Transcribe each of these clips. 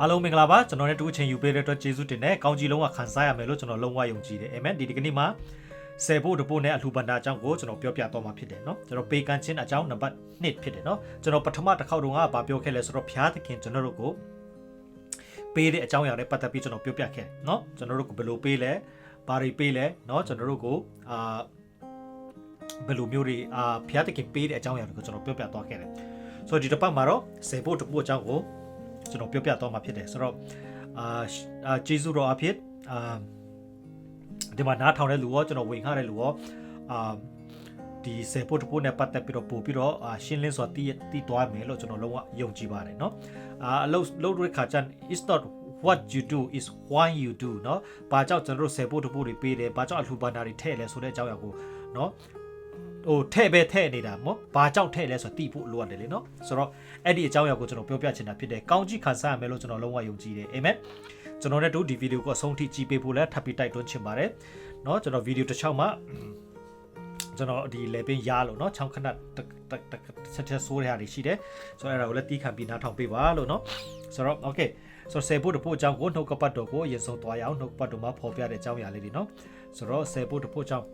အားလုံးမင်္ဂလာပါကျွန်တော်နဲ့တူချင်းယူပေးတဲ့အတွက်ကျေးဇူးတင်တယ်ကောင်းကြီးလုံးကခံစားရမယ်လို့ကျွန်တော်လုံးဝယုံကြည်တယ်အာမင်ဒီဒီကနေ့မှာဆယ်ဖို့တပို့နဲ့အလှူပန္နာအကြောင်းကိုကျွန်တော်ပြောပြတော့မှာဖြစ်တယ်เนาะကျွန်တော်ပေကန်ချင်းအကြောင်းနံပါတ်1ဖြစ်တယ်เนาะကျွန်တော်ပထမတစ်ခေါက်တုန်းကဗာပြောခဲ့လဲဆိုတော့ဖျားသခင်ကျွန်တော်တို့ကိုပေးတဲ့အကြောင်းအရာတွေပတ်သက်ပြီးကျွန်တော်ပြောပြခဲ့เนาะကျွန်တော်တို့ကိုဘယ်လိုပေးလဲဘာတွေပေးလဲเนาะကျွန်တော်တို့ကိုအာဘယ်လိုမျိုးတွေအာဖျားသခင်ပေးတဲ့အကြောင်းအရာတွေကိုကျွန်တော်ပြောပြသွားခဲ့တယ်ဆိုတော့ဒီတစ်ပတ်မှာတော့ဆယ်ဖို့တပို့အကြောင်းကို ကျွန်တော်ပြောပြတော့မှာဖြစ်တယ်ဆိုတော့အာအာဂျေဇုတော်အဖြစ်အာဒီမှာနားထောင်တဲ့လူရောကျွန်တော်ဝင်ခတဲ့လူရောအာဒီစေဖို့တဖို့နဲ့ပတ်သက်ပြီးတော့ပို့ပြီးတော့အာရှင်းလင်းစွာတည်တည်သွားမယ်လို့ကျွန်တော်လုံးဝယုံကြည်ပါတယ်เนาะအာအလုပ်လုပ်တဲ့ခါကျန် is not what you do is why you do เนาะဘာကြောင့်ကျွန်တော်တို့စေဖို့တဖို့တွေပေးတယ်ဘာကြောင့်အလှူပန္နာတွေထည့်လဲဆိုတဲ့အကြောင်းအရာကိုเนาะ ဟိုထဲ့ပဲထဲ့နေတာမို့ဘာကြောင့်ထဲ့လဲဆိုတော့တိဖို့လိုရတယ်လေနော်ဆိုတော့အဲ့ဒီအကြောင်းအရာကိုကျွန်တော်ပြောပြချင်တာဖြစ်တယ်ကောင်းကြီးခံစားရမယ်လို့ကျွန်တော်လုံးဝယုံကြည်တယ်အာမင်ကျွန်တော်နဲ့တို့ဒီဗီဒီယိုကိုအဆုံးထိကြည့်ပေးဖို့လည်းထပ်ပြီးတိုက်တွန်းချင်ပါတယ်เนาะကျွန်တော်ဗီဒီယိုတစ်ချောင်းမှာကျွန်တော်ဒီလေပင်ရလို့เนาะချောင်းခဏဆက်ချက်ဆိုးတဲ့ဟာတွေရှိတယ်ဆိုတော့အဲ့ဒါကိုလည်းတီးခံပြီးနားထောင်ပေးပါလို့เนาะဆိုတော့ okay ဆိုတော့ဆယ်ဖို့တဖို့အကြောင်းကိုနှုတ်ကပတ်တော်ကိုအရင်ဆုံးသွားရအောင်နှုတ်ကပတ်တော်မှာပေါ်ပြတဲ့အကြောင်းအရာလေးတွေเนาะဆိုတော့ဆယ်ဖို့တဖို့အကြောင်း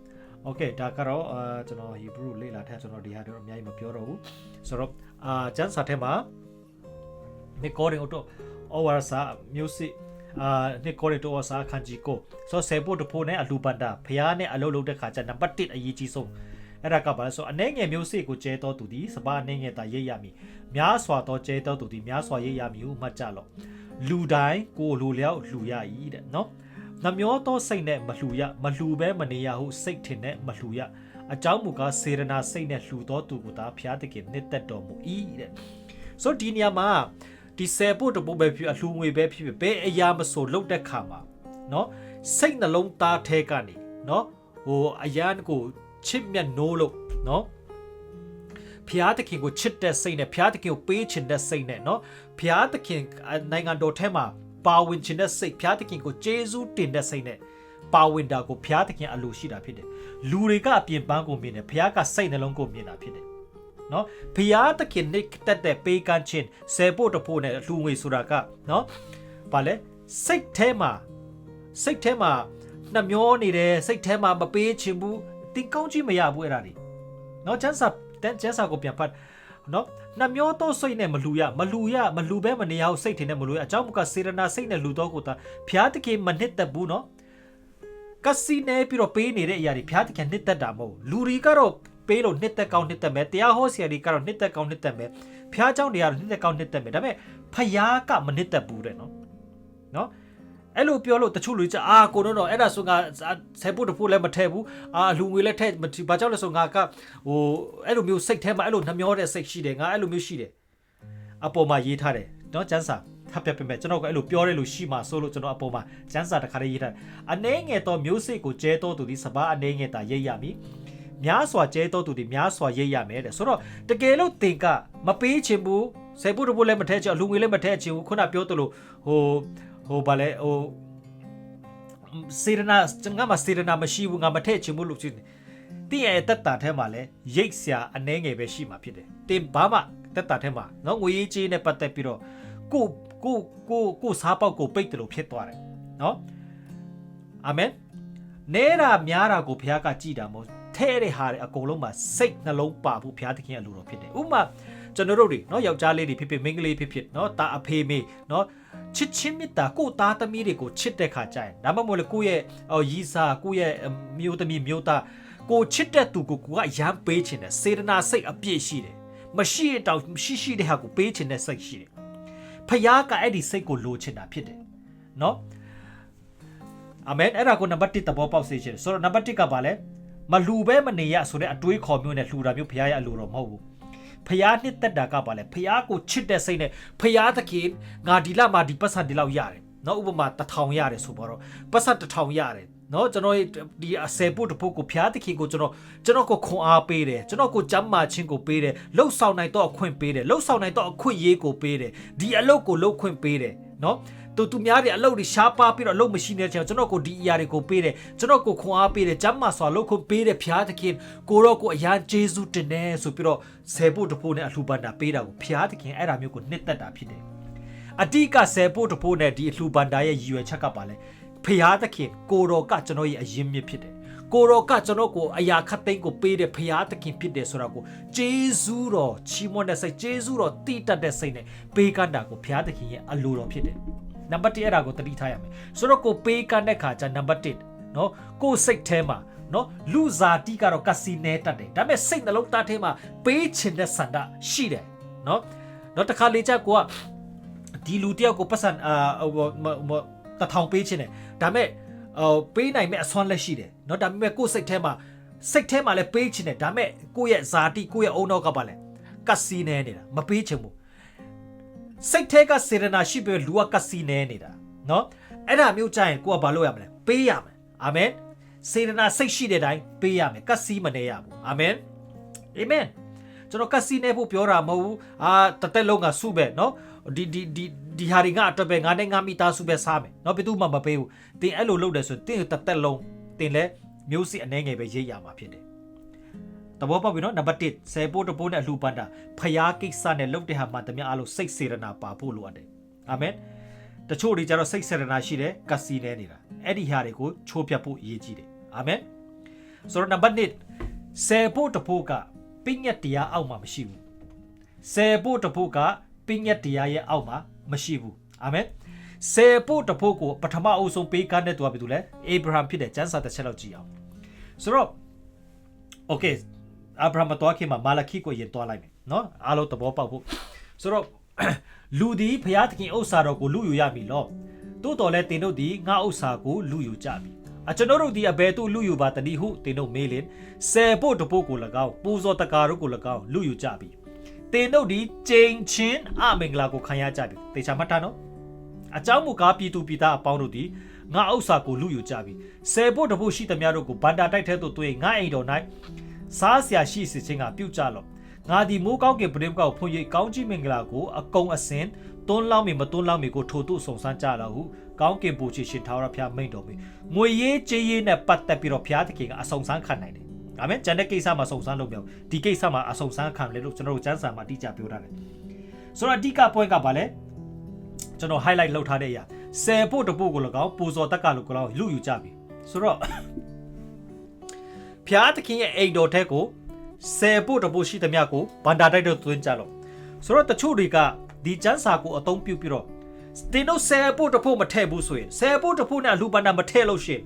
โอเคဒါကတော့အာကျွန်တော် Hebrew လေ့လာတဲ့ကျွန်တော်ဒီဟာတော့အများကြီးမပြောတော့ဘူးဆိုတော့အာကျမ်းစာထဲမှာ recording တော့ over စာ music အာနိကိုရီတိုစာခန်ဂျီကိုဆိုဆေပို့တဖို့နဲ့အလူပန်တာဖျားနဲ့အလုပ်လုပ်တဲ့ခါကျနံပါတ်1အရေးကြီးဆုံးအဲ့ဒါကပါလဲဆိုအနေငယ်မျိုးစေ့ကိုကျဲတော်သူဒီစပါအနေငယ်တာရိပ်ရမည်များစွာသောကျဲတော်သူဒီများစွာရိပ်ရမည်ဟုမှတ်ကြလော့လူတိုင်းကိုလူလျောက်လှူရ၏တဲ့နော် နှမျောသောစိတ်နဲ့မလှူရမလှူဘဲမနေရဟုစိတ်ထင်နဲ့မလှူရအကြောင်းမူကားစေရနာစိတ်နဲ့လှူသောသူကိုသာဖျားတခင်နှစ်သက်တော်မူ၏တဲ့ဆိုဒီနေရာမှာဒီဆယ်ဖို့တပုတ်ပဲဖြစ်အလှူငွေပဲဖြစ်ဖြစ်ဘယ်အရာမဆိုလုတ်တဲ့ခါမှာเนาะစိတ်နှလုံးသားထဲကနေเนาะဟိုအရန်ကိုချစ်မြတ်နိုးလို့เนาะဖျားသခင်ကိုချစ်တဲ့စိတ်နဲ့ဖျားသခင်ကိုပေးချင်တဲ့စိတ်နဲ့เนาะဖျားသခင်နိုင်ငံတော်ထဲမှာ ပါဝင်ခြင်းတဲ့စိတ်ဖျားသခင်ကိုကျေးဇူးတင်တဲ့စိတ်နဲ့ပါဝင်တာကိုဖျားသခင်အလိုရှိတာဖြစ်တယ်လူတွေကအပြင်ပန်းကိုမြင်တယ်ဖျားကစိတ်နှလုံးကိုမြင်တာဖြစ်တယ်နော်ဖျားသခင်နိတက်တဲ့ပေးကမ်းခြင်းဆယ်ဖို့တဖို့နဲ့လူငွေဆိုတာကနော်ဗာလဲစိတ်ထဲမှာစိတ်ထဲမှာနှမျောနေတယ်စိတ်ထဲမှာမပေးချင်ဘူးတင်ကောင်းကြီးမရဘူးအဲ့ဒါတွေနော်ချမ်းစာတန်ချမ်းစာကိုပြန်ဖတ် နော်နှမျောတော့စိတ်နဲ့မလူရမလူရမလူပဲမနေရအောင်စိတ်ထင်နဲ့မလူရအကြောင်းမကစေရနာစိတ်နဲ့လူတော့ကိုတာဖျားသခင်မနစ်သက်ဘူးနော်ကစီနေပြီးတော့ပေးနေတဲ့အရာတွေဖျားသခင်နှစ်သက်တာမဟုတ်လူတွေကတော့ပေးလို့နှစ်သက်ကောင်းနှစ်သက်မယ်တရားဟောဆရာတွေကတော့နှစ်သက်ကောင်းနှစ်သက်မယ်ဖျားเจ้าတွေကတော့နှစ်သက်ကောင်းနှစ်သက်မယ်ဒါပေမဲ့ဖျားကမနှစ်သက်ဘူးတဲ့နော်နော် အဲ့လိုပြောလို့တချို့လူကြီးအာကိုတော့တော့အဲ့ဒါဆိုငါဆယ်ဖို့တဖို့လည်းမထည့်ဘူးအာလူငွေလည်းထည့်ဘာကြောင့်လဲဆိုငါကဟိုအဲ့လိုမျိုးစိတ်ထဲမှာအဲ့လိုနှမျောတဲ့စိတ်ရှိတယ်ငါအဲ့လိုမျိုးရှိတယ်အပေါ်မှာရေးထားတယ်နော်ကျန်းစာထပ်ပြပြပြကျွန်တော်ကအဲ့လိုပြောရဲလို့ရှိမှဆိုလို့ကျွန်တော်အပေါ်မှာကျန်းစာတစ်ခါလေးရေးထားအနေငယ်တော့မျိုးစိတ်ကိုကျဲတော့သူဒီစပားအနေငယ်တာရိပ်ရမည်များစွာကျဲတော့သူဒီများစွာရိပ်ရမယ်တဲ့ဆိုတော့တကယ်လို့တင်ကမပေးချင်ဘူးဆယ်ဖို့တဖို့လည်းမထည့်ချင်လူငွေလည်းမထည့်ချင်ဘူးခုနပြောသလိုဟို ဟိုဗာလဲဟိုစေရနာငါမစေရနာမရှိဘူးငါမထည့်ချင်ဘူးလို့ဖြစ်နေတင်းရဲ့တက်တာထဲမှာလဲရိတ်ဆရာအနှဲငယ်ပဲရှိမှာဖြစ်တယ်တင်းဘာမှတက်တာထဲမှာနော်ငွေရေးကြေးနဲ့ပတ်သက်ပြီးတော့ကိုကိုကိုကိုစားပေါက်ကိုပိတ်တယ်လို့ဖြစ်သွားတယ်နော်အာမင်နဲတာများတာကိုဘုရားကကြည်တာမဟုတ်ထဲတဲ့ဟာတွေအကုန်လုံးမှာစိတ်နှလုံးပါဖို့ဘုရားသခင်ကလိုတော်ဖြစ်တယ်ဥပမာကျွန်တော်တို့တွေနော်ယောက်ျားလေးတွေဖြစ်ဖြစ်မိန်းကလေးဖြစ်ဖြစ်နော်တာအဖေမေနော် ချစ်ချင်းမေတ္တာကိုသားသမီးတွေကိုချစ်တဲ့ခါကျရင်ဒါမှမဟုတ်လေကိုရဲ့ရီစာကိုရဲ့မျိုးသမီးမျိုးသားကိုချစ်တဲ့သူကိုကိုကအရန်ပေးချင်တယ်စေတနာစိတ်အပြည့်ရှိတယ်မရှိတော့ရှိရှိတဲ့ဟာကိုပေးချင်တဲ့စိတ်ရှိတယ်ဖယားကအဲ့ဒီစိတ်ကိုလိုချင်တာဖြစ်တယ်နော်အာမင်အဲ့ဒါကိုနံပါတ်1သဘောပေါက်စေချင်ဆိုတော့နံပါတ်1ကဘာလဲမလှူပဲမနေရဆိုတဲ့အတွေးခေါ်မျိုးနဲ့လှူတာမျိုးဖရားရဲ့အလိုတော်မဟုတ်ဘူး ဖျားနှစ်သက်တာကပါလေဖျားကိုချစ်တဲ့စိတ်နဲ့ဖျားသခင်ငါဒီလမှာဒီပတ်စံဒီလောက်ရတယ်နော်ဥပမာတထောင်ရတယ်ဆိုတော့ပတ်စံတထောင်ရတယ်နော်ကျွန်တော်ဒီအစဲဖို့တဖို့ကိုဖျားသခင်ကိုကျွန်တော်ကျွန်တော်ကိုခွန်အားပေးတယ်ကျွန်တော်ကိုကြမ်းမာခြင်းကိုပေးတယ်လှုပ်ဆောင်နိုင်တော့အခွင့်ပေးတယ်လှုပ်ဆောင်နိုင်တော့အခွင့်ရေးကိုပေးတယ်ဒီအလုပ်ကိုလှုပ်ခွင့်ပေးတယ်နော် သူသူများတွေအလုပ်တွေရှားပါပြီးတော့အလုပ်မရှိနေတဲ့ချိန်ကျွန်တော်ကိုဒီအရာတွေကိုပေးတယ်ကျွန်တော်ကိုခွန်အားပေးတယ်ကျမ်းမာစွာလုပ်ခွင့်ပေးတယ်ဖျားသခင်ကိုတော့ကိုအရာကျေးဇူးတင်တယ်ဆိုပြီးတော့ဆယ်ဖို့တဖို့နဲ့အလှူပန်တာပေးတာကိုဖျားသခင်အဲ့ဒါမျိုးကိုနှစ်သက်တာဖြစ်တယ်အတိကဆယ်ဖို့တဖို့နဲ့ဒီအလှူပန်တာရဲ့ရည်ရွယ်ချက်ကပါလဲဖျားသခင်ကိုတော်ကကျွန်တော်ရဲ့အရင်မြစ်ဖြစ်တယ်ကိုတော်ကကျွန်တော်ကိုအရာခတ်သိမ်းကိုပေးတဲ့ဖျားသခင်ဖြစ်တယ်ဆိုတာကိုဂျေဇူးတော်ချီးမွမ်းတဲ့စိတ်ဂျေဇူးတော်တည်တတ်တဲ့စိတ်နဲ့ပေးကမ်းတာကိုဖျားသခင်ရဲ့အလိုတော်ဖြစ်တယ် နံပါတ်1အဲ့ဒါကိုတတိထားရမယ်ဆိုတော့ကိုပေးကမ်းတဲ့ခါကျနံပါတ်1နော်ကိုစိတ်ထဲမှာနော်လူဇာတိကတော့ကစီနဲတတ်တယ်ဒါပေမဲ့စိတ်နှလုံးသားထဲမှာပေးချင်တဲ့ဆန္ဒရှိတယ်နော်နော်တခါလေချကိုကဒီလူတယောက်ကိုပတ်စံအာဟိုဟိုတထောင်ပေးချင်တယ်ဒါပေမဲ့ဟိုပေးနိုင်မဲ့အစွမ်းလက်ရှိတယ်နော်ဒါပေမဲ့ကိုယ်စိတ်ထဲမှာစိတ်ထဲမှာလည်းပေးချင်တယ်ဒါပေမဲ့ကိုယ့်ရဲ့ဇာတိကိုယ့်ရဲ့အုံနောက်ကပါလဲကစီနဲနေတာမပေးချင်ဘူး စိတ်ထဲကစေတနာရှိပြီးလူကကစီနေနေတာနော်အဲ့ဒါမျိုးကြရင်ကိုကဘာလုပ်ရမလဲပေးရမယ်အာမင်စေတနာစိတ်ရှိတဲ့အတိုင်းပေးရမယ်ကစီမနေရဘူးအာမင်အာမင်ကျွန်တော်ကစီနေဖို့ပြောတာမဟုတ်ဘူးအာတသက်လုံးကစုပဲနော်ဒီဒီဒီဒီဟာတွေငါအတွက်ပဲငါနဲ့ငါမိသားစုပဲစားမယ်နော်ဘယ်သူမှမပေးဘူးတင်အဲ့လိုလုပ်တယ်ဆိုရင်တင်တသက်လုံးတင်လဲမျိုးစစ်အနေငယ်ပဲရိပ်ရမှာဖြစ်တယ် တဘောပေါက်ပြီနော်နံပါတ်1ဆယ်ပိုးတပိုးနဲ့အလှပန်တာဖျားကိစ္စနဲ့လုပ်တဲ့ဟာမှတမန်အားလို့စိတ်စေရနာပါဖို့လိုအပ်တယ်အာမင်တချို့တွေကျတော့စိတ်စေရနာရှိတယ်ကစီနေနေတာအဲ့ဒီဟာတွေကိုချိုးပြတ်ဖို့အရေးကြီးတယ်အာမင်ဆိုတော့နံပါတ်1ဆယ်ပိုးတပိုးကပညတ်တရားအောက်မှာမရှိဘူးဆယ်ပိုးတပိုးကပညတ်တရားရဲ့အောက်မှာမရှိဘူးအာမင်ဆယ်ပို့တဖို့ကိုပထမအုပ်ဆုံးပေးကမ်းတဲ့သူကဘယ်သူလဲအေဗြဟံဖြစ်တဲ့ကျမ်းစာတစ်ချက်လောက်ကြည့်အောင်ဆိုတော့ okay အာဗြဟံမတော်ခင်မှာမာလခိကိုယင်သွားလိုက်မယ်နော်အားလုံးသဘောပေါက်ဖို့ဆိုတော့လူဒီဖျားသခင်ဥစ္စာတော်ကိုလူယူရပြီလောသို့တော်လဲတင်တို့ဒီငါဥစ္စာကိုလူယူကြပြီအကျွန်တော်တို့ဒီအဘယ်သို့လူယူပါတည်းဟုတင်တို့မေးလင်ဆယ်ဖို့တဖို့ကို၎င်းပူဇော်တကာတို့ကို၎င်းလူယူကြပြီတင်တို့ဒီကျိန်ချင်းအမင်္ဂလာကိုခံရကြပြီတေချာမှတ်တာနော်အကြောင်းမူကားပြည်သူပြည်သားအပေါင်းတို့ဒီငါဥစ္စာကိုလူယူကြပြီဆယ်ဖို့တဖို့ရှိသမျှတို့ကိုဗန္တာတိုက်ထဲသို့သွေးငါအိမ်တော်၌ စားစရာရှိစေခြင်းကပြုတ်ကြလော့ငါဒီမိုးကောင်းကင်ပရိမကောက်ဖွင့်၍ကောင်းကြီးမင်္ဂလာကိုအကုံအစင်တွန်းလောင်းမီမတွန်းလောင်းမီကိုထို့သို့စုံစမ်းကြလော့ဟုကောင်းကင်ပူချီရှင်ထာဝရဘုရားမိန့်တော်မူငွေရေးကြေးရေးနဲ့ပတ်သက်ပြီးတော့ဘုရားသခင်ကအစုံစမ်းခံနိုင်တယ်ဒါမဲ့ဂျန်တဲ့ကိစ္စမှာစုံစမ်းလို့မရဘူးဒီကိစ္စမှာအစုံစမ်းခံလဲလို့ကျွန်တော်တို့ကျမ်းစာမှာတိကျပြောထားတယ်ဆိုတော့အဓိက point ကဘာလဲကျွန်တော် highlight လုပ်ထားတဲ့အရာဆယ်ဖို့တဖို့ကို၎င်းပူဇော်တက်ကလို့ကို၎င်းလူယူကြပြီဆိုတော့ ဖျားသခင်ရဲ့အိမ်တော်ထက်ကိုဆယ်ဖို့တဖို့ရှိသမျှကိုဗန္တာတိုက်တော့သွင်းကြလို့ဆိုတော့တချို့တွေကဒီကျန်းစာကိုအသုံးပြုပြီးတော့တင်တို့ဆယ်ဖို့တဖို့မထည့်ဘူးဆိုရင်ဆယ်ဖို့တဖို့နဲ့လူပန္တာမထည့်လို့ရှိရင်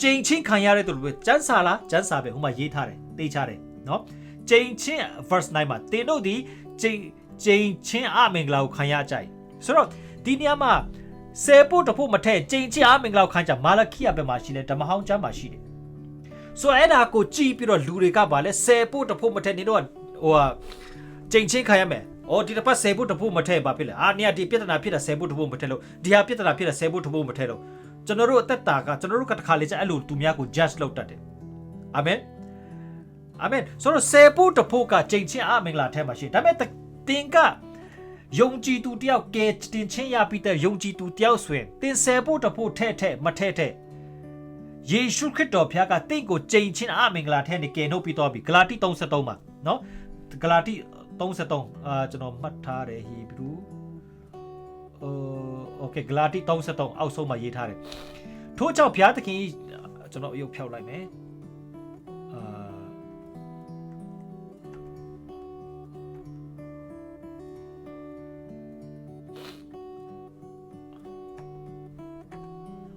ကြိန်ချင်းခံရတဲ့သူတွေကျန်းစာလားကျန်းစာပဲဟိုမှာရေးထားတယ်တေးချတယ်နော်ကြိန်ချင်း verse 9မှာတင်တို့ဒီကြိန်ကြိန်ချင်းအမင်္ဂလာကိုခံရကြတယ်ဆိုတော့ဒီနေရာမှာဆယ်ဖို့တဖို့မထည့်ကြိန်ချင်းအမင်္ဂလာကိုခံကြမာလခိယဘက်မှာရှိတယ်ဓမ္မဟောင်းကျမ်းမှာရှိတယ် ဆိုတော့အဲ့ဒါကိုကြည့်ပြီးတော့လူတွေကပါလဲဆယ်ဖို့တဖို့မထည့်နေတော့ဟိုဟာကြိန်ချင်းခံရမယ်။အော်ဒီတစ်ပတ်ဆယ်ဖို့တဖို့မထည့်ပါဖြစ်လေ။အာနေရာဒီပြဿနာဖြစ်တာဆယ်ဖို့တဖို့မထည့်လို့ဒီဟာပြဿနာဖြစ်တာဆယ်ဖို့တဖို့မထည့်လို့ကျွန်တော်တို့အသက်တာကကျွန်တော်တို့ကတခါလေကျအဲ့လိုသူများကို judge လုပ်တတ်တယ်။အာမင်။အာမင်ဆိုတော့ဆယ်ဖို့တဖို့ကကြိန်ချင်းအမင်္ဂလာထဲမှာရှိဒါပေမဲ့တင်ကယုံကြည်သူတယောက်ကဲတင်ချင်းရပြီးတဲ့ယုံကြည်သူတယောက်ဆိုရင်တင်ဆယ်ဖို့တဖို့ထဲ့ထဲ့မထဲ့ထဲ့ ယေရှုခရစ်တော်ဖျားကတင့်ကိုကြိန်ချင်းအမင်္ဂလာထဲနေကယ်နှုတ်ပြီးတော့ပြီဂလာတိ33မှာနော်ဂလာတိ33အာကျွန်တော်မှတ်ထားတယ်ဟီဘရူအိုโอเคဂလာတိ33အောက်ဆုံးမှာရေးထားတယ်ထို့ကြောင့်ဘုရားသခင်ကျွန်တော်အယုတ်ဖြောက်လိုက်မယ်အာ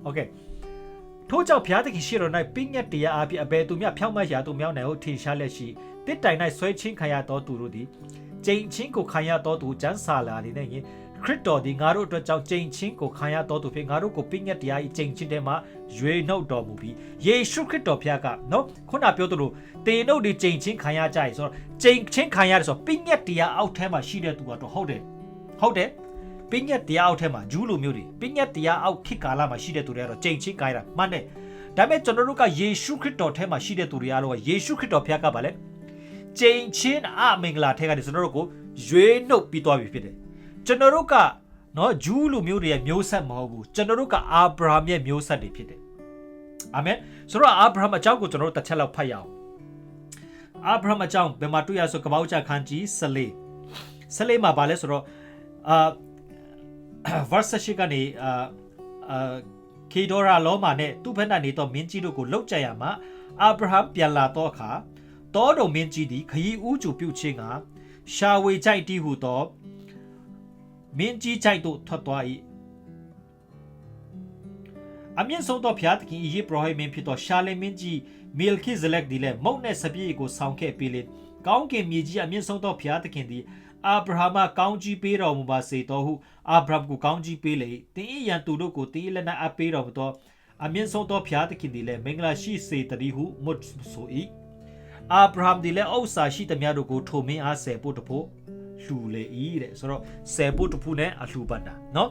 โอเค ထို့ကြောင့်ဘုရားသခင်ရှိတော်၌ပညတ်တရားအပြည့်အဘယ်သူမျှဖြောင့်မတ်ရာသူမြောက်နိုင်ဟုထင်ရှားလက်ရှိတစ်တိုင်၌ဆွဲချင်းခံရသောသူတို့သည်ကျိန်ချင်းကိုခံရသောသူကျမ်းစာလာနေနေရင်ခရစ်တော်ဒီငါတို့အတွက်ကြောင့်ကျိန်ချင်းကိုခံရသောသူဖြစ်ငါတို့ကိုပညတ်တရား၏ကျိန်ချင်းထဲမှာရွေနှုတ်တော်မူပြီးယေရှုခရစ်တော်ဖျားကနော်ခုနပြောသလိုတေနှုတ်ဒီကျိန်ချင်းခံရကြရဆိုတော့ကျိန်ချင်းခံရတယ်ဆိုတော့ပညတ်တရားအောက်ထဲမှာရှိတဲ့သူကတော့ဟုတ်တယ်ဟုတ်တယ် ပညတ်တရားအောက်ထဲမှာဂျူးလိုမျိုးတွေပညတ်တရားအောက်ခေတ်ကာလမှာရှိတဲ့သူတွေကတော့ကျိန်ချင်းကိုင်းတာမှန်တယ်ဒါပေမဲ့ကျွန်တော်တို့ကယေရှုခရစ်တော်ထဲမှာရှိတဲ့သူတွေအားလုံးကယေရှုခရစ်တော်ဖျားကပါလေကျိန်ချင်းအမင်္ဂလာထဲကနေကျွန်တော်တို့ကိုရွေးနှုတ်ပြီးသွားပြီဖြစ်တယ်ကျွန်တော်တို့ကနော်ဂျူးလူမျိုးတွေရဲ့မျိုးဆက်မဟုတ်ဘူးကျွန်တော်တို့ကအာဗြဟံရဲ့မျိုးဆက်တွေဖြစ်တယ်အာမင်ဆိုတော့အာဗြဟံအကြောင်းကိုကျွန်တော်တို့တစ်ချက်လောက်ဖတ်ရအောင်အာဗြဟံအကြောင်းဘယ်မှာတွေ့ရဆိုကပောက်ကြခန်းကြီး14 14မှာဗာလဲဆိုတော့အာ verse 8ကနေအာအာခေဒေါရာလောမာနဲ့သူ့ဘက်၌နေသောမင်းကြီးတို့ကိုလှုပ်ကြံရမှာအာဗြဟံပြန်လာသောအခါတောတော်မင်းကြီးသည်ခရီးဦးကျူပြုတ်ခြင်းကရှာဝေကြိုက်တီဟုသောမင်းကြီးကြိုက်သို့ထွက်သွား၏အမြင့်ဆုံးသောဘုရားသခင်ယေဘရဟိမင်းဖြစ်သောရှာလေမင်းကြီးမီလ်ခိဇလက်ဒီလည်းမုတ်နဲ့စပြည့်ကိုဆောင်ခဲ့ပြီးလေကောင်းကင်မြေကြီးအမြင့်ဆုံးသောဘုရားသခင်သည် အာဗြဟံမှကောင်းကြီးပေးတော်မူပါစေတော်ဟုအာဗြဟံကိုကောင်းကြီးပေးလေတင်းဤရန်သူတို့ကိုတင်းဤလက်နက်အပ်ပေးတော်မူသောအမြင့်ဆုံးသောဘုရားသခင်သည်လည်းမင်္ဂလာရှိစေတည်းဟုမွတ်ဆို၏အာဗြဟံသည်လည်းဥစ္စာရှိသမျှတို့ကိုထိုမင်းအားဆယ်ဖို့တဖို့လှူလေ၏တဲ့ဆိုတော့ဆယ်ဖို့တဖို့နဲ့အလှူပန်တာเนาะ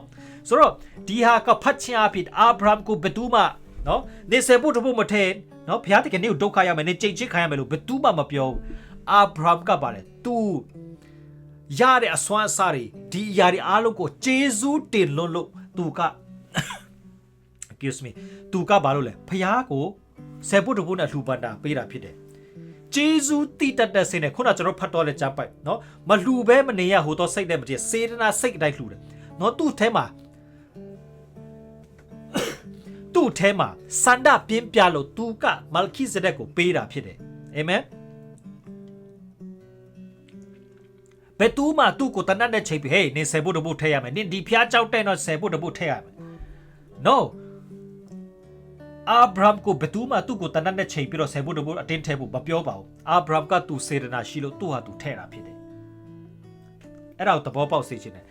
ဆိုတော့ဒီဟာကဖတ်ချင်အဖြစ်အာဗြဟံကိုဘယ်သူမှเนาะနေဆယ်ဖို့တဖို့မထဲเนาะဘုရားသခင်ကိုဒုက္ခရမယ်နေကြိတ်ချစ်ခံရမယ်လို့ဘယ်သူမှမပြောဘူးအာဗြဟံကပါတယ် तू ရတဲ့အစွမ်းအစတွေဒီအရာတွေအားလုံးကိုကျေးဇူးတင်လွန်းလို့သူက excuse me သူကဘာလို့လဲဖះကိုဆယ်ဖို့တဖို့နဲ့လှူပန်တာပေးတာဖြစ်တယ်ကျေးဇူးတိတတ်တဲ့စိတ်နဲ့ခုနကကျွန်တော်ဖတ်တော့လဲကြားပိုက်เนาะမလှူဘဲမနေရဟိုတော့စိတ်နဲ့မတည်းစေတနာစိတ်အတိုင်းလှူတယ်เนาะသူ့ထဲမှာသူ့ထဲမှာစန္ဒပြင်းပြလို့သူကမလ်ခိဇဒက်ကိုပေးတာဖြစ်တယ်အာမင် ဘယ်သူမှသူ့ကိုတနတ်နဲ့ချိန်ပြီးဟေးနင်ဆယ်ဖို့တဖို့ထည့်ရမယ်နင်ဒီဖျားကြောက်တဲ့တော့ဆယ်ဖို့တဖို့ထည့်ရမယ် no အာဗြဟံကိုဘယ်သူမှသူ့ကိုတနတ်နဲ့ချိန်ပြီးတော့ဆယ်ဖို့တဖို့အတင်းထဲဖို့မပြောပါဘူးအာဗြဟံကသူစေတနာရှိလို့သူ့ဟာသူထဲ့တာဖြစ်တယ်အဲ့ဒါကိုသဘောပေါက်စေချင်တယ်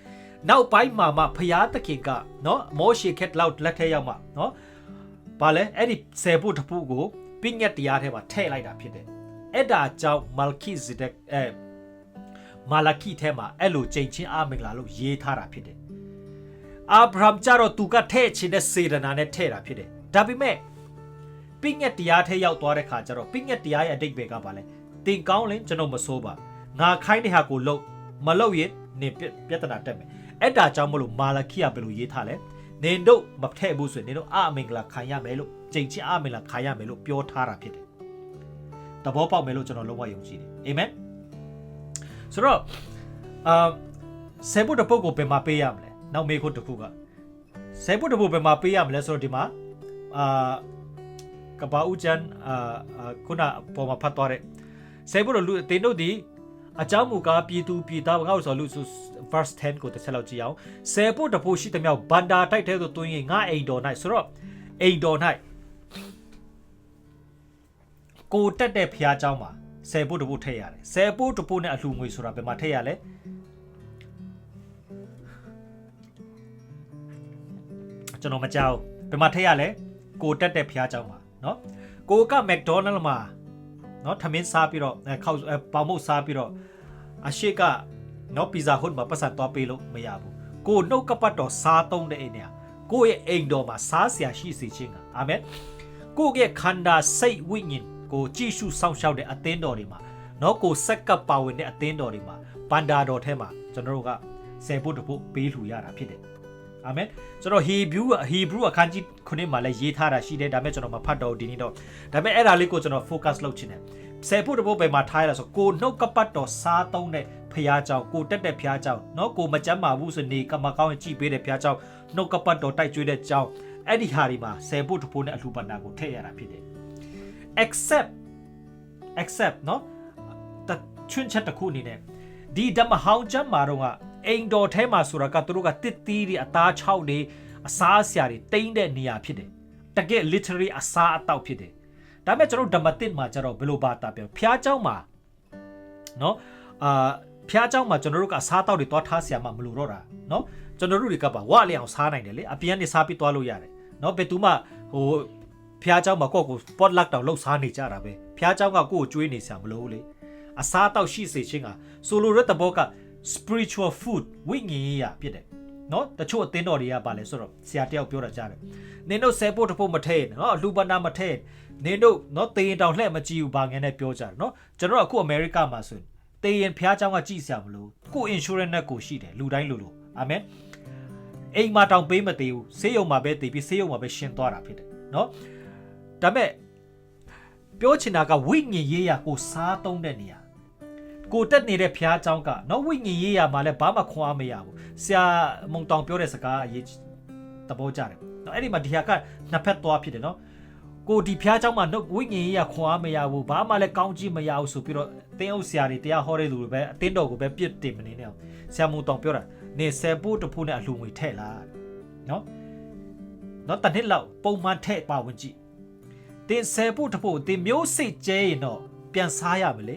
နောက်ပိုင်းမှာမှဖျားသခင်ကနော်မောရှေခက်လောက်လက်ထဲရောက်မှနော်ဘာလဲအဲ့ဒီဆယ်ဖို့တဖို့ကိုပြည့်ညက်တရားထဲမှာထည့်လိုက်တာဖြစ်တယ်အဲ့ဒါကြောင့်မာလခိဇဒက်အဲ မာလခိထဲမှာအဲ့လိုချိန်ချင်းအာမင်္ဂလာလို့ရေးထားတာဖြစ်တယ်အာဗြဟံကြတော့သူကထဲ့ချင်တဲ့စေတနာနဲ့ထဲ့တာဖြစ်တယ်ဒါပေမဲ့ပြည့်ညက်တရားထဲရောက်သွားတဲ့ခါကျတော့ပြည့်ညက်တရားရဲ့အတိတ်ပဲကပါလဲတင်ကောင်းလင်းကျွန်တော်မစိုးပါငါခိုင်းတဲ့ဟာကိုလုပ်မလုပ်ရင်နင်ပြဿနာတက်မယ်အဲ့ဒါကြောင့်မလို့မာလခိကဘယ်လိုရေးထားလဲနင်တို့မထည့်ဘူးဆိုရင်နင်တို့အမင်္ဂလာခံရမယ်လို့ကြိမ်ချင်းအမင်္ဂလာခံရမယ်လို့ပြောထားတာဖြစ်တယ်သဘောပေါက်မယ်လို့ကျွန်တော်လုံးဝယုံကြည်တယ်အာမင် ဆိုတော့အာဆယ်ဖို့တပုတ်ကိုဘယ်မှာပေးရမလဲနောက်မေးခွန်းတစ်ခုကဆယ်ဖို့တပုတ်ဘယ်မှာပေးရမလဲဆိုတော့ဒီမှာအာကဘာဦးချန်အာခုနပေါ်မှာဖတ်သွားတဲ့ဆယ်ဖို့လူတင်တို့ဒီအကြောင်းမူကားပြည်သူပြည်သားငါ့ဆိုလူဆို verse 10ကိုတစ်ချက်လောက်ကြည့်အောင်ဆယ်ဖို့တဖို့ရှိတဲ့မြောက်ဘန္တာတိုက်တဲ့သို့တွင်းရင်ငါအိမ်တော်၌ဆိုတော့အိမ်တော်၌ကိုတက်တဲ့ဖျားเจ้าမှာ ဆယ်ဖို့တဖို့ထည့်ရတယ်ဆယ်ဖို့တဖို့နဲ့အလှငွေဆိုတာဘယ်မှာထည့်ရလဲကျွန်တော်မကြောက်ဘယ်မှာထည့်ရလဲကိုတက်တဲ့ဖျားเจ้าမှာเนาะကိုကမက်ဒေါနယ်မှာเนาะထမင်းစားပြီးတော့ခောက်ပေါင်မုတ်စားပြီးတော့အရှိကနော်ပီဇာဟွတ်မှာပတ်စံသွားပေးလို့မရဘူးကိုနှုတ်ကပတ်တော်စားသုံးတဲ့အိမ်เนี่ยကိုရဲ့အိမ်တော်မှာစားဆရာရှိစေခြင်းကအာမင်ကိုရဲ့ခန္ဓာစိတ်ဝိညာဉ် ကိုကြည့်ရှုစောင့်ရှောက်တဲ့အသင်းတော်တွေမှာနော်ကိုစက်ကပ်ပါဝင်တဲ့အသင်းတော်တွေမှာဘန္တာတော်ထဲမှာကျွန်တော်တို့ကဆယ်ဖို့တဖို့ပေးလှူရတာဖြစ်တယ်အာမင်ကျွန်တော်ဟီဘရူးဟီဘရူးအခန်းကြီးခုနှစ်မှာလည်းရေးထားတာရှိတယ်ဒါပေမဲ့ကျွန်တော်မဖတ်တော့ဒီနေ့တော့ဒါပေမဲ့အဲ့ဒါလေးကိုကျွန်တော် focus လုပ်ချင်တယ်ဆယ်ဖို့တဖို့ပဲမှာထားရတာဆိုကိုနှုတ်ကပတ်တော်စားသုံးတဲ့ဖះเจ้าကိုတက်တဲ့ဖះเจ้าเนาะကိုမကြမ်းပါဘူးဆိုနေကမကောင်းကြည့်ပေးတဲ့ဖះเจ้าနှုတ်ကပတ်တော်တိုက်ကျွေးတဲ့เจ้าအဲ့ဒီဟာဒီမှာဆယ်ဖို့တဖို့နဲ့အလှူပန္နာကိုထည့်ရတာဖြစ်တယ် accept accept เนาะတချွန်းချက်တစ်ခုအနေနဲ့ဒီဓမ္မဟောင်းကျမ်းမှာတော့ကအိမ်တော်ထဲမှာဆိုတာကသူတို့ကတစ်သီးတွေအသားချောက်တွေအစားအစာတွေတိမ့်တဲ့နေရာဖြစ်တယ်တကယ် literary အစားအသောက်ဖြစ်တယ်ဒါပေမဲ့ကျွန်တော်ဓမ္မတစ်မှာကျတော့ဘယ်လိုဘာတာပြောဖျားเจ้าမှာเนาะအာဖျားเจ้าမှာကျွန်တော်တို့ကအစားအသောက်တွေသွားထားဆရာမှမလိုတော့တာเนาะကျွန်တော်တို့တွေကပါဝအလျအောင်စားနိုင်တယ်လေအပြန်နေစားပြီးသွားလို့ရတယ်เนาะဘယ်သူမှဟို ဖျားเจ้าမှာကိုယ့်ကို pot luck တောင်လှုပ်စားနေကြတာပဲဖျားเจ้าကကိုယ့်ကိုကျွေးနေဆရာမလိုဘူးလေအစားအသောက်ရှိစေခြင်းကဆိုလိုတဲ့သဘောက spiritual food ဝိညာဉ်ရေးရဖြစ်တယ်နော်တချို့အသင်းတော်တွေကပါလဲဆိုတော့ဆရာတယောက်ပြောတာကြားတယ်နင်တို့ဆယ်ဖို့တဖို့မထဲနော်လူပနာမထဲနင်တို့နော်တေရင်တောင်လှဲ့မကြည့်ဘူးဘာငယ်နဲ့ပြောကြတယ်နော်ကျွန်တော်အခုအမေရိကမှာဆိုရင်တေရင်ဖျားเจ้าကကြည့်ဆရာမလို့ကို insurance နဲ့ကိုရှိတယ်လူတိုင်းလူလိုအာမင်အိမ်မှာတောင်ပေးမသေးဘူးဆေးရုံမှာပဲတည်ပြီးဆေးရုံမှာပဲရှင်းသွားတာဖြစ်တယ်နော် ဒါပေမဲ့ပြောချင်တာကဝိညာဉ်ရေးရကိုစားသုံးတဲ့နေရာ ကိုတက်နေတဲ့ဖျားเจ้าကနော်ဝိညာဉ်ရေးရမှာလဲဘာမှခွန်အားမရဘူးဆရာမုံတောင်ပြောတဲ့စကားအရေးသဘောကျတယ်နော်အဲ့ဒီမှာဒီဟာကနှစ်ဖက်သွားဖြစ်တယ်နော်ကိုဒီဖျားเจ้าမှာနှုတ်ဝိညာဉ်ရေးရခွန်အားမရဘူးဘာမှလည်းကောင်းကြီးမရဘူးဆိုပြီးတော့တင်းအုပ်ဆရာတွေတရားဟောတဲ့လူတွေပဲအတင်းတော်ကိုပဲပြစ်တင်မနေနဲ့အောင်ဆရာမုံတောင်ပြောတာနေဆယ်ဖို့တဖို့နဲ့အလှငွေထည့်လားနော်နော်တနစ်လောက်ပုံမှန်ထည့်ပါဝင်ကြည့် တင်ဆယ်ဖို့တဖို့တင်မျိုးစစ်ကျဲရင်တော့ပြန်စားရမလဲ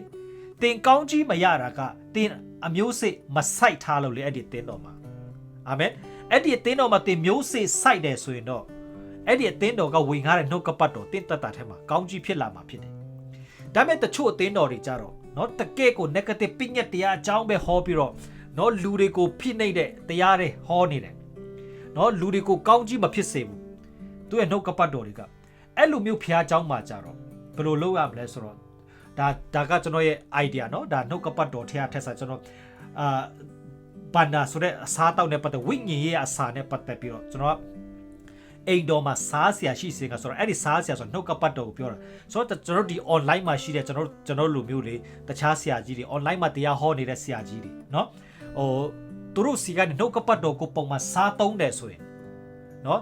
တင်ကောင်းကြီးမရတာကတင်အမျိုးစစ်မဆိုင်ထားလို့လေအဲ့ဒီတင်းတော်မှာအာမင်အဲ့ဒီတင်းတော်မှာတင်မျိုးစစ်ဆိုင်တယ်ဆိုရင်တော့အဲ့ဒီအသင်းတော်ကဝင်ကားတဲ့နှုတ်ကပတ်တော်တင့်တတ်တာထဲမှာကောင်းကြီးဖြစ်လာမှာဖြစ်တယ်။ဒါပေမဲ့တချို့အသင်းတော်တွေကြတော့နော်တကယ်ကို negative ပြညတ်တရားအကြောင်းပဲဟောပြီးတော့နော်လူတွေကိုဖိနှိပ်တဲ့တရားတွေဟောနေတယ်။နော်လူတွေကိုကောင်းကြီးမဖြစ်စေဘူး။သူ့ရဲ့နှုတ်ကပတ်တော်တွေက အဲ့လိုမျိုးဖျားเจ้าမှာကြတော့ဘယ်လိုလုပ်ရမလဲဆိုတော့ဒါဒါကကျွန်တော်ရဲ့ idea เนาะဒါနှုတ်ကပတ်တော်ထဲအထက်ဆက်ကျွန်တော်အာပန္နာဆိုတဲ့အစားတောက်နဲ့ပတ်သက်ဝိညာဉ်ရေးအစာနဲ့ပတ်သက်ပြီးတော့ကျွန်တော်ကအိမ်တော်မှာစားစရာရှိစေကဆိုတော့အဲ့ဒီစားစရာဆိုနှုတ်ကပတ်တော်ကိုပြောတာဆိုတော့ကျွန်တော်ဒီ online မှာရှိတဲ့ကျွန်တော်ကျွန်တော်လူမျိုးတွေတခြားဆရာကြီးတွေ online မှာတရားဟောနေတဲ့ဆရာကြီးတွေเนาะဟိုသူတို့စီကနေနှုတ်ကပတ်တော်ကိုပုံမှန်စားသုံးတယ်ဆိုရင်เนาะ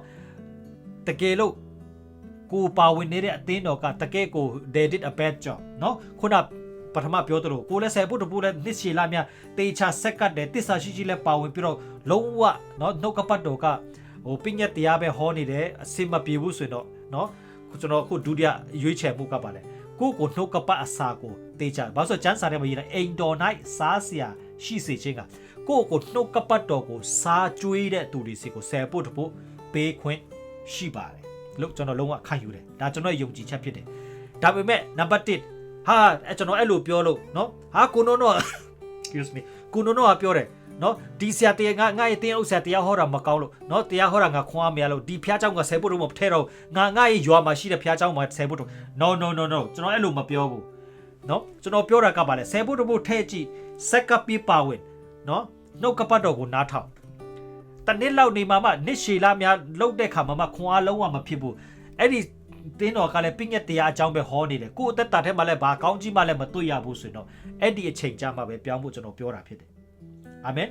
တကယ်လို့ ကိုပါဝင်နေတဲ့အသင်းတော်ကတကယ်ကို they did a bad job เนาะခုနပထမပြောသလိုကိုလည်းဆယ်ဖို့တပူလည်းနှစ်ရှည်လာများတေချာဆက်ကတ်တယ်တစ္ဆာရှိရှိလည်းပါဝင်ပြီးတော့လုံးဝเนาะနှုတ်ကပတ်တော်ကဟိုပညက်တရားပဲဟောနေတယ်အစင်မပြေဘူးဆိုရင်တော့เนาะကျွန်တော်အခုဒုတိယရွေးချယ်မှုကပါလဲကိုကိုနှုတ်ကပတ်အစာကိုတေချာဘာလို့ဆိုကျန်းစာထဲမှာရေးတယ်အိမ်တော်၌စားစရာရှိစေခြင်းကကိုကိုနှုတ်ကပတ်တော်ကိုစားကြွေးတဲ့သူတွေစီကိုဆယ်ဖို့တဖို့ပေးခွင့်ရှိပါတယ် လို့ကျွန်တော်လုံးဝခံယူတယ်ဒါကျွန်တော်ယုံကြည်ချက်ဖြစ်တယ်ဒါပေမဲ့နံပါတ်1ဟာအဲကျွန်တော်အဲ့လိုပြောလို့เนาะဟာကိုနိုနို excuse me ကိုနိုနိုကပြောတယ်နော်ဒီဆရာတရားငါငါရဲ့တင်းအုပ်ဆရာတရားဟောတာမကောင်းလို့နော်တရားဟောတာငါခွန်အားမရလို့ဒီဖျားเจ้าကဆယ်ဖို့တော့မထဲတော့ငါငါရဲ့ရွာမှာရှိတဲ့ဖျားเจ้าမှာဆယ်ဖို့တော့ no no no no ကျွန်တော်အဲ့လိုမပြောဘူးနော်ကျွန်တော်ပြောတာကပါလေဆယ်ဖို့တော့ထဲကြည့်စက်ကပ်ပြပါဝင်နော်နှုတ်ကပတ်တော်ကိုနားထောင် တနစ်လောက်နေမှာမှနစ်ရှည်လာများလှုပ်တဲ့ခါမှာမှခွန်အားလုံးဝမဖြစ်ဘူးအဲ့ဒီတင်းတော်ကလည်းပြည့်ညက်တရားအကြောင်းပဲဟောနေတယ်ကိုယ့်အသက်တာထဲမှာလည်းဘာကောင်းကြီးမှလည်းမတွေ့ရဘူးဆိုရင်တော့အဲ့ဒီအချိန်ကြာမှပဲပြောင်းဖို့ကျွန်တော်ပြောတာဖြစ်တယ်အာမင်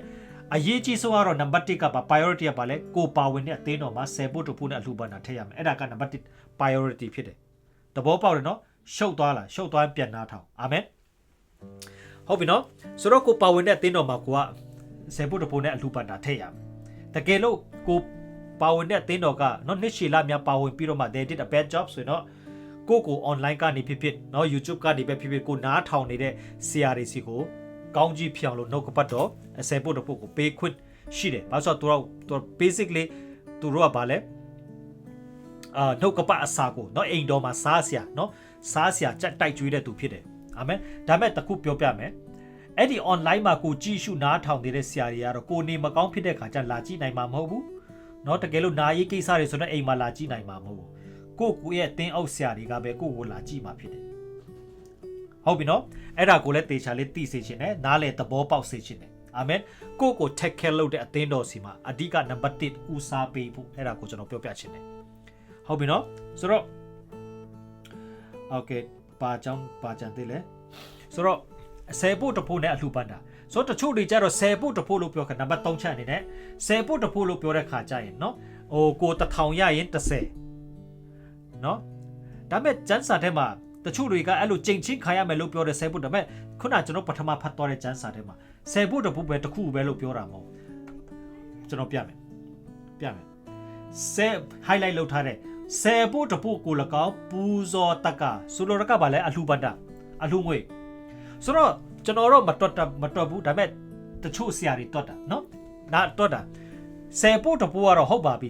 အရေးကြီးဆုံးကတော့နံပါတ်1ကပါ priority ကပါလဲကိုပါဝင်တဲ့အသင်းတော်မှာဆယ်ဖို့တဖို့နဲ့အလှူပန်တာထည့်ရမယ်အဲ့ဒါကနံပါတ်1 priority ဖြစ်တယ်သဘောပေါက်တယ်နော်ရှုပ်သွားလားရှုပ်သွားပြန်နာထောင်အာမင်ဟုတ်ပြီနော်ဆိုတော့ကိုပါဝင်တဲ့အသင်းတော်မှာကိုကဆယ်ဖို့တဖို့နဲ့အလှူပန်တာထည့်ရမယ် တကယ်လို့ကိုပါဝင်တဲ့အသင်းတော်ကနော်နှစ်ရှည်လများပါဝင်ပြီးတော့မှ they did a bad job ဆိုရင်တော့ကိုကို online ကနေဖြစ်ဖြစ်နော် YouTube ကနေပဲဖြစ်ဖြစ်ကိုနားထောင်နေတဲ့ဆရာတွေစီကိုကောင်းကြီးဖြစ်အောင်လို့နှုတ်ကပတ်တော်အစဲဖို့တဖို့ကိုပေးခွင့်ရှိတယ်။ဘာလို့ဆိုတော့သူတို့ basically သူတို့ကဘာလဲအာနှုတ်ကပတ်အစာကိုနော်အိမ်တော်မှာစားဆရာနော်စားဆရာကြက်တိုက်ကျွေးတဲ့သူဖြစ်တယ်။အာမင်။ဒါမဲ့တခုပြောပြမယ်။ အဲ့ဒီ online မှာကိုကြည့်ရှုနားထောင်နေတဲ့ဆရာတွေကတော့ကိုနေမကောင်းဖြစ်တဲ့ခါကျလာကြည့်နိုင်မှာမဟုတ်ဘူး။เนาะတကယ်လို့နာရေးကိစ္စတွေဆိုတော့အိမ်မှာလာကြည့်နိုင်မှာမဟုတ်ဘူး။ကိုကိုရဲ့တင်းအုပ်ဆရာတွေကပဲကိုကိုလာကြည့်မှာဖြစ်တယ်။ဟုတ်ပြီနော်အဲ့ဒါကိုလည်းတေချာလေးသိစေချင်တယ်နားလေသဘောပေါက်စေချင်တယ်အာမင်ကိုကို take care လုပ်တဲ့အသင်းတော်စီမှာအဓိကနံပါတ်1ဦးစားပေးဖို့အဲ့ဒါကိုကျွန်တော်ပြောပြချင်တယ်ဟုတ်ပြီနော်ဆိုတော့ okay ပါချောင်းပါချန်သေးလဲဆိုတော့ ဆယ်ဖို့တဖို့နဲ့အလှပန်းတာဆိုတော့တချို့တွေကြတော့ဆယ်ဖို့တဖို့လို့ပြောခနံပါတ်3ချက်အနေနဲ့ဆယ်ဖို့တဖို့လို့ပြောတဲ့ခါကျရင်နော်ဟိုကိုတထောင်ရရင်30နော်ဒါပေမဲ့ကျန်းစာထဲမှာတချို့တွေကအဲ့လိုကြိမ်ချင်းခံရမယ်လို့ပြောတယ်ဆယ်ဖို့ဒါပေမဲ့ခုနကျွန်တော်ပထမဖတ်သွားတဲ့ကျန်းစာထဲမှာဆယ်ဖို့တဖို့ပဲတစ်ခုပဲလို့ပြောတာမဟုတ်ကျွန်တော်ပြမယ်ပြမယ်ဆယ် highlight လုပ်ထားတဲ့ဆယ်ဖို့တဖို့ကို၎င်းပူဇော်တက်ကဆိုလိုရကပါလဲအလှပတ္တအလှငွေ ဆိုတော့ကျွန်တော်တော့မတွတ်တာမတွတ်ဘူးဒါပေမဲ့တချို့ဆရာတွေတွတ်တာနော်နာတွတ်တာဆယ်ဖို့တဖို့ကတော့ဟုတ်ပါပြီ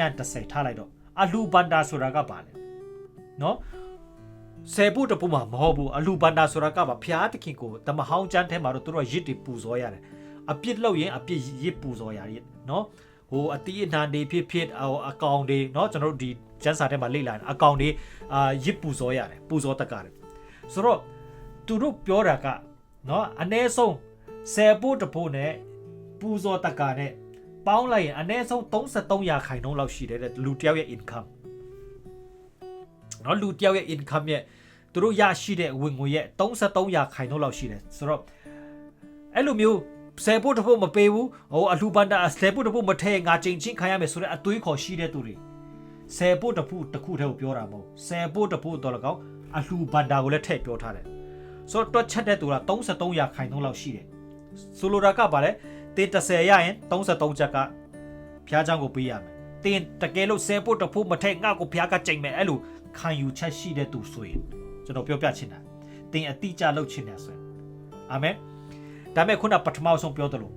1030ထားလိုက်တော့အလှပန္တာဆိုတာကပါလဲနော်ဆယ်ဖို့တပူမှာမဟုတ်ဘူးအလူဘန္တာဆိုတာကပါဖျားတခင်ကိုတမဟောင်းချမ်းထဲမှာတော့သူတို့ရစ်တွေပူဇော်ရတယ်အပြစ်လောက်ရင်အပြစ်ရစ်ပူဇော်ရတယ်နော်ဟိုအတီးအနှံတွေဖြစ်ဖြစ်ဟိုအကောင်တွေเนาะကျွန်တော်တို့ဒီကျန်းစာထဲမှာလေ့လာအကောင်တွေအာရစ်ပူဇော်ရတယ်ပူဇော်တက်ကတယ်ဆိုတော့ သူတို့ပြောတာကနော်အ ਨੇ ဆုံး10ပို့တပို့နဲ့ပူဇော်တက္ကာနဲ့ပေါင်းလိုက်ရင်အ ਨੇ ဆုံး33ရာခိုင်နှုန်းလောက်ရှိတယ်တဲ့လူတယောက်ရဲ့ income နော်လူတယောက်ရဲ့ income ရဲ့သူတို့ရရှိတဲ့ဝင်ငွေရဲ့33ရာခိုင်နှုန်းလောက်ရှိတယ်ဆိုတော့အဲ့လိုမျိုးဆယ်ဖို့တဖို့မပေးဘူးဟိုအလှပန်တာဆယ်ဖို့တဖို့မထဲငါချိန်ချင်းခံရမယ်ဆိုတဲ့အသွေးခေါ်ရှိတဲ့သူတွေဆယ်ဖို့တဖို့တစ်ခုတည်းကိုပြောတာမဟုတ်ဆယ်ဖို့တဖို့တော်လကောင်အလှပန်တာကိုလည်းထည့်ပြောထားတယ် ဆိုတော့တွက်ချက်တဲ့သူက33ရာခိုင်နှုန်းလောက်ရှိတယ်ဆိုလိုတာကပါလေတင်30ရရင်33ချက်ကဖျားချောင်းကိုပေးရမယ်တင်တကယ်လို့ဆယ်ဖို့တစ်ဖို့မထဲငါကိုဖျားကချိန်မယ်အဲ့လိုခံယူချက်ရှိတဲ့သူဆိုရင်ကျွန်တော်ပြောပြချင်တာတင်အတိအကျလုပ်ချင်တယ်ဆိုရင်အာမင်ဒါပေမဲ့ခုနပထမဆုံးပြောသလို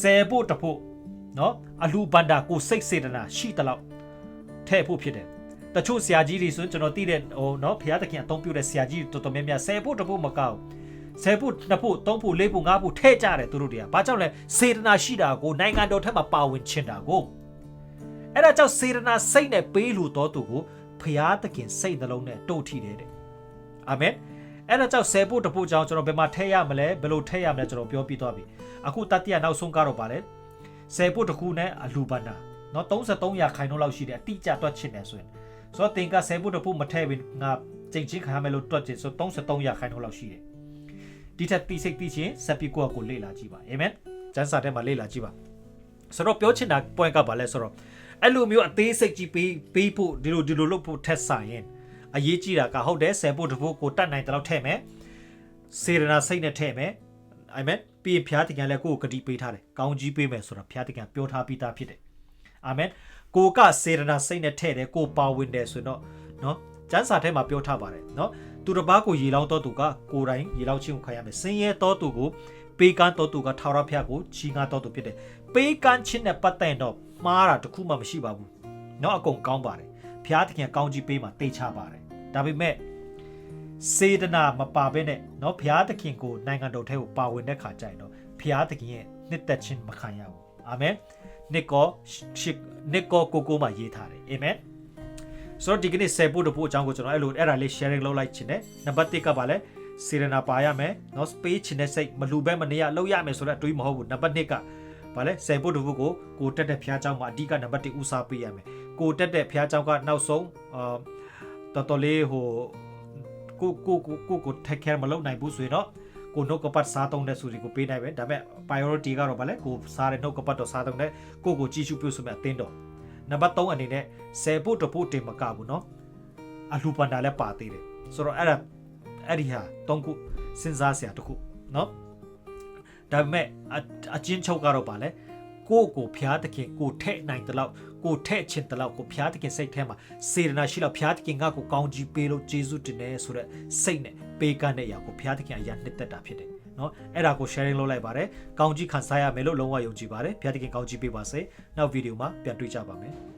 ဆယ်ဖို့တဖို့နော်အလူဘန္တာကိုစိတ်စေတနာရှိတလောက်ထဲ့ဖို့ဖြစ်တယ် တချို့ဆရာကြီးတွေဆိုကျွန်တော်သိတဲ့ဟိုနော်ဘုရားသခင်အသုံးပြုတဲ့ဆရာကြီးတော်တော်များများဆယ်ဖို့တဖို့မကောက်ဆယ်ဖို့နှစ်ဖို့သုံးဖို့လေးဖို့ငါးဖို့ထဲ့ကြတယ်သူတို့တွေကဘာကြောင့်လဲစေတနာရှိတာကိုနိုင်ငံတော်ထက်မှာပါဝင်ချင်တာကိုအဲ့ဒါကြောင့်စေတနာစိတ်နဲ့ပေးလို့တော်သူကိုဘုရားသခင်စိတ်နှလုံးနဲ့တို့ထီတယ်တဲ့အာမင်အဲ့ဒါကြောင့်ဆယ်ဖို့တဖို့ကြောင့်ကျွန်တော်ဘယ်မှာထဲ့ရမလဲဘယ်လိုထဲ့ရမလဲကျွန်တော်ပြောပြသွားပြီအခုတတိယနောက်ဆုံးကတော့ပါလဲဆယ်ဖို့တစ်ခုနဲ့အလူပန္နာနော်33ရာခိုင်နှုန်းလောက်ရှိတယ်အတိအကျတွက်ချင်တယ်ဆိုရင် ဆိုတော့တင်ကဆယ်ဖို့တဖို့မထဲဘူးငါချိန်ချင်းခံရမယ်လို့တွက်ချင်ဆို33ရာခိုင်နှုန်းလောက်ရှိတယ်ဒီထက်တိစိတ်တိချင်းစပီကိုကိုလေ့လာကြည့်ပါအာမင်ကျမ်းစာထဲမှာလေ့လာကြည့်ပါဆိုတော့ပြောချင်တာ point ကပါလဲဆိုတော့အဲ့လိုမျိုးအသေးစိတ်ကြီးပေးပေးဖို့ဒီလိုဒီလိုလုပ်ဖို့ထက်ဆိုင်ရင်အရေးကြီးတာကဟုတ်တယ်ဆယ်ဖို့တစ်ဖို့ကိုတတ်နိုင်တဲ့လောက်ထည့်မယ်စေရနာစိတ်နဲ့ထည့်မယ်အာမင်ပြီးရင်ဖျားတကယ်လည်းကိုယ်ကိုဂတိပေးထားတယ်ကောင်းကြီးပေးမယ်ဆိုတော့ဖျားတကယ်ပြောထားပြီးသားဖြစ်တယ်အာမင် ကိုကစေရနာစိတ်နဲ့ထည့်တယ်ကိုပါဝင်တယ်ဆိုတော့နော်ကျမ်းစာထဲမှာပြောထားပါတယ်နော်သူတစ်ပါးကိုရေလောင်းတော်သူကကိုယ်တိုင်ရေလောင်းခြင်းကိုခံရမယ်စင်ရဲတော်သူကိုပေးကမ်းတော်သူကထာဝရဘုရားကိုချီးငှားတော်သူဖြစ်တယ်ပေးကမ်းခြင်းနဲ့ပတ်သက်တော့မှားတာတစ်ခုမှမရှိပါဘူးနော်အကုန်ကောင်းပါတယ်ဘုရားသခင်ကောင်းကြီးပေးမှာတိတ်ချပါတယ် ဒါပေမဲ့စေတနာမပါဘဲနဲ့เนาะဘုရားသခင်ကိုနိုင်ငံတော်ထဲကိုပါဝင်တဲ့ခါကျရင်တော့ဘုရားသခင်ရဲ့နှစ်သက်ခြင်းမခံရဘူးအာမင် နစ်ကောရှိနစ်ကောကိုကိုမှရေးထားတယ်အာမင်ဆိုတော့ဒီကနေ့ဆယ်ဖို့တဖို့အကြောင်းကိုကျွန်တော်အဲ့လိုအဲ့ဒါလေး sharing လုပ်လိုက်ခြင်းနဲ့နံပါတ်1ကပါလဲစေရနာပါရမယ်เนาะ space ခြင်းတဲ့စိတ်မလူဘဲမနေရလောက်ရမယ်ဆိုတော့အတွေးမဟုတ်ဘူးနံပါတ်2ကပါလဲဆယ်ဖို့တဖို့ကိုကိုတက်တဲ့ဘုရားเจ้าမှာအဓိကနံပါတ်1ဦးစားပေးရမယ်ကိုတက်တဲ့ဘုရားเจ้าကနောက်ဆုံးအာတော်တော်လေးဟိုကိုကိုကိုကိုကို take care မလုပ်နိုင်ဘူးဆိုရင်တော့ ကိုနှုတ်ကပတ်စားတုံးတဲ့ဆိုဒီကိုပေးနိုင်ပဲဒါပေမဲ့ priority ကတော့ဗာလဲကိုစားတဲ့နှုတ်ကပတ်တော့စားတုံးတဲ့ကိုကိုကြည့်ရှုပြုဆိုမဲ့အသင်းတော်နံပါတ်3အနေနဲ့ဆယ်ဖို့တဖို့တင်မကဘူးเนาะအလှပန်တာလည်းပါသေးတယ်ဆိုတော့အဲ့ဒါအဲ့ဒီဟာတုံးခုစဉ်းစားစရာတစ်ခုเนาะဒါပေမဲ့အအချင်းချုပ်ကတော့ဗာလဲကိုကိုဖျားတခင်ကိုထဲ့နိုင်တလောက်ကိုထဲ့ချင်တလောက်ကိုဖျားတခင်စိတ်ထဲမှာစေတနာရှိလောက်ဖျားတခင်ငါ့ကိုကောင်းကြီးပေးလို့ဂျေဇုတင်တယ်ဆိုတော့စိတ်နဲ့ ပေးကမ်းတဲ့အရာကိုဖျားတခင်အရာနှစ်သက်တာဖြစ်တယ်เนาะအဲ့ဒါကို sharing လုပ်လိုက်ပါတယ်ကောင်းကြီးခံစားရမယ်လို့လုံးဝယုံကြည်ပါတယ်ဖျားတခင်ကောင်းကြီးပေးပါစေနောက်ဗီဒီယိုမှာပြန်တွေ့ကြပါမယ်